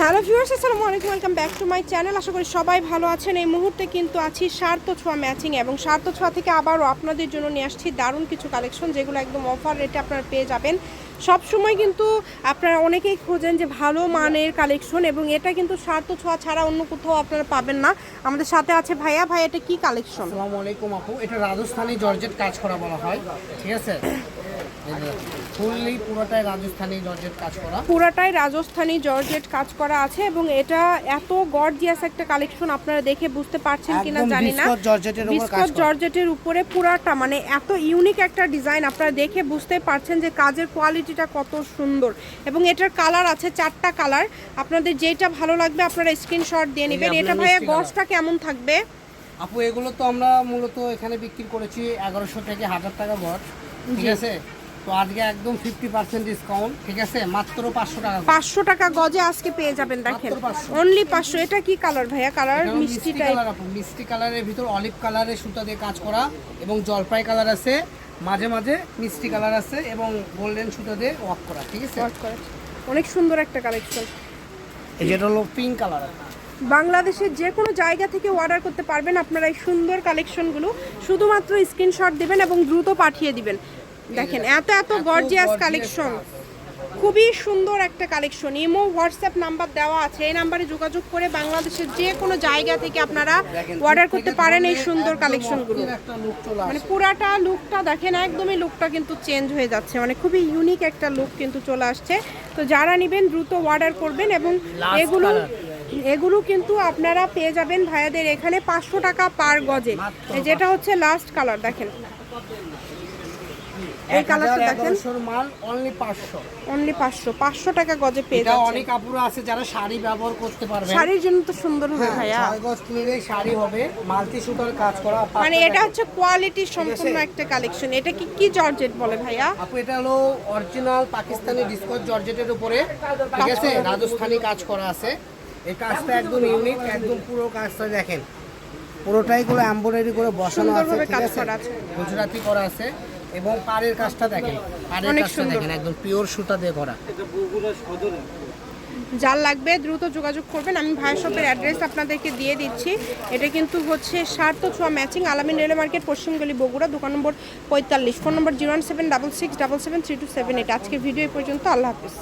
Hello viewers, আসসালামু আলাইকুম, welcome back to my channel. আশা করি সবাই ভালো আছেন। এই মুহূর্তে কিন্তু আছি সার্থ ছোঁয়া ম্যাচিং এবং সার্থ ছোঁয়া থেকে আবারও আপনাদের জন্য নিয়ে আসছি দারুণ কিছু কালেকশন যেগুলো একদম অফার রেটে আপনারা পেয়ে যাবেন। সব সময় কিন্তু আপনারা অনেকেই খোঁজেন যে ভালো মানের কালেকশন এবং এটা কিন্তু সার্থ ছোঁয়া ছাড়া অন্য কোথাও আপনারা পাবেন না। আমাদের সাথে আছে ভাইয়া। ভাই এটা কি কালেকশন আসসালামু আলাইকুম আপু। এটা রাজস্থানি জর্জেট কাজ করা বলা হয়। ঠিক আছে? ফুললি পুরোটাই রাজস্থানি জর্জেট কাজ করা। পুরাটাই রাজস্থানি জর্জেট কাজ করা আছে এবং এটা এত গর্জিয়াস একটা কালেকশন আপনারা দেখে বুঝতে পারছেন কিনা জানি না। বিস্কট জর্জেটের উপর কাজ বিস্কট করা। জর্জেটের উপরে পুরাটা মানে এত ইউনিক একটা ডিজাইন আপনারা দেখে বুঝতে পারছেন যে কাজের কোয়ালিটিটা কত সুন্দর। এবং এটার কালার আছে চারটা কালার আপনাদের যেটা ভালো লাগবে আপনারা স্ক্রিনশট দিয়ে নেবেন। এটা ভাইয়া গসটা কেমন থাকবে? আপু এগুলো তো আমরা মূলত এখানে বিক্রি করেছি এগারোশো থেকে হাজার টাকা গড় ঠিক আছে? তো আজকে একদম ফিফটি পার্সেন্ট ডিসকাউন্ট ঠিক আছে? মাত্র পাঁচশো টাকা গড়। পাঁচশো টাকা গজে আজকে পেয়ে যাবেন দেখেন। 500 অনলি পাঁচশো। এটা কি কালার ভাইয়া? কালার মিষ্টি টাইপ মিষ্টি কালারের ভিতর অলিভ কালারের সুতা দিয়ে কাজ করা এবং জলপাই কালার আছে মাঝে মাঝে মিষ্টি কালার আছে এবং গোল্ডেন সুতা দিয়ে ওয়াক করা ঠিক আছে? ওয়ার্ক করে। অনেক সুন্দর একটা কালেকশন যেটা হলো পিঙ্ক কালার বাংলাদেশের যে কোনো জায়গা থেকে অর্ডার করতে পারবেন আপনারা এই সুন্দর কালেকশনগুলো শুধুমাত্র স্ক্রিনশট দিবেন এবং দ্রুত পাঠিয়ে দিবেন। দেখেন এত এত গর্জিয়াস কালেকশন খুবই সুন্দর একটা কালেকশন ইমো হোয়াটসঅ্যাপ নাম্বার দেওয়া আছে। এই নাম্বারে যোগাযোগ করে বাংলাদেশের যে কোনো জায়গা থেকে আপনারা অর্ডার করতে পারেন এই সুন্দর কালেকশনগুলো মানে পুরাটা লুকটা দেখেন একদমই লুকটা কিন্তু চেঞ্জ হয়ে যাচ্ছে। মানে খুবই ইউনিক একটা লুক কিন্তু চলে আসছে। তো যারা নেবেন দ্রুত অর্ডার করবেন এবং এগুলো এগুলো কিন্তু আপনারা পেয়ে যাবেন ভাইয়াদের এখানে পাঁচশো টাকা পার গজে। যেটা হচ্ছে লাস্ট কালার দেখেন। এই কালারটা দেখেন। মাল অনলি পাঁচশো। অনলি পাঁচশো। পাঁচশো টাকা গজে পেয়ে এটা অনেক আপুরা আছে যারা শাড়ি ব্যবহার করতে পারবে শাড়ির জন্য তো সুন্দর হবে ভাইয়া। ছয় গজ কিনলে শাড়ি হবে। মাল্টি সুতার কাজ করা মানে এটা হচ্ছে কোয়ালিটি সম্পূর্ণ একটা কালেকশন এটা কি কি জর্জেট বলে ভাইয়া? আপু এটা হলো অরিজিনাল পাকিস্তানি ডিসকট জর্জেটের উপরে। ঠিক আছে? রাজস্থানি কাজ করা আছে। এই কাজটা একদম ইউনিক একদম পুরো কাজটা দেখেন। পুরোটাই করে এমব্রয়ডারি করে বসানো আছে ঠিক আছে। গুজরাটি করা আছে। এবং পাড়ের কাজটা দেখেন পাড়ের কাজটা দেখেন একদম পিওর সুতা দিয়ে করা যার লাগবে দ্রুত যোগাযোগ করবেন। আমি ভাই শপের অ্যাড্রেস আপনাদেরকে দিয়ে দিচ্ছি। এটা কিন্তু হচ্ছে সার্থ ছোঁয়া ম্যাচিং আলামিন রেলওয়ে মার্কেট পশ্চিমগলি বগুড়া দোকান নম্বর পঁয়তাল্লিশ। Phone number zero one seven double six double seven three two seven eight. আজকের ভিডিও এই পর্যন্ত। আল্লাহ হাফিজ।